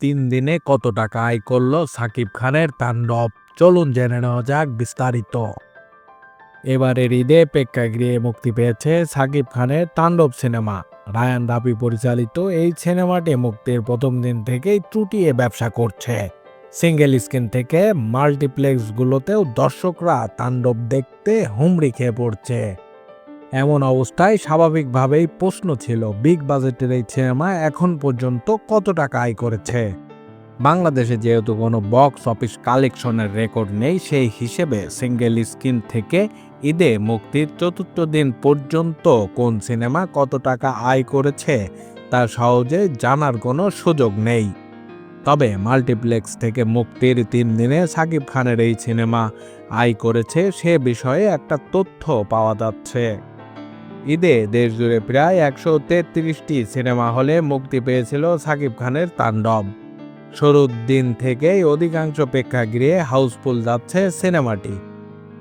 তিন দিনে কত টাকা আয় করল সাকিব খানের তাণ্ডব? চলুন জেনে নেওয়া যাক বিস্তারিত। এবারের ঈদে প্রেক্ষাগৃহে মুক্তি পেয়েছে সাকিব খানের তাণ্ডব সিনেমা। রায়ান রাবি পরিচালিত এই সিনেমাটি মুক্তির প্রথম দিন থেকেই ত্রুটিয়ে ব্যবসা করছে। সিঙ্গেল স্ক্রিন থেকে মাল্টিপ্লেক্সগুলোতেও দর্শকরা তাণ্ডব দেখতে হুমড়ি খেয়ে পড়ছে। এমন অবস্থায় স্বাভাবিকভাবেই প্রশ্ন ছিল বিগ বাজেটের এই সিনেমা এখন পর্যন্ত কত টাকা আয় করেছে? বাংলাদেশে যেহেতু কোনো বক্স অফিস কালেকশনের রেকর্ড নেই, সেই হিসেবে সিঙ্গেল স্ক্রিন থেকে ঈদে মুক্তির চতুর্থ দিন পর্যন্ত কোন সিনেমা কত টাকা আয় করেছে, তা সহজে জানার কোনো সুযোগ নেই। তবে মাল্টিপ্লেক্স থেকে মুক্তির তিন দিনে সাকিব খানের এই সিনেমা আয় করেছে, সে বিষয়ে একটা তথ্য পাওয়া যাচ্ছে। ঈদে দেশজুড়ে প্রায় একশো তেত্রিশটি সিনেমা হলে মুক্তি পেয়েছিল সাকিব খানের তাণ্ডব। শুরুর দিন থেকেই অধিকাংশ প্রেক্ষাগৃহে হাউসফুল যাচ্ছে সিনেমাটি।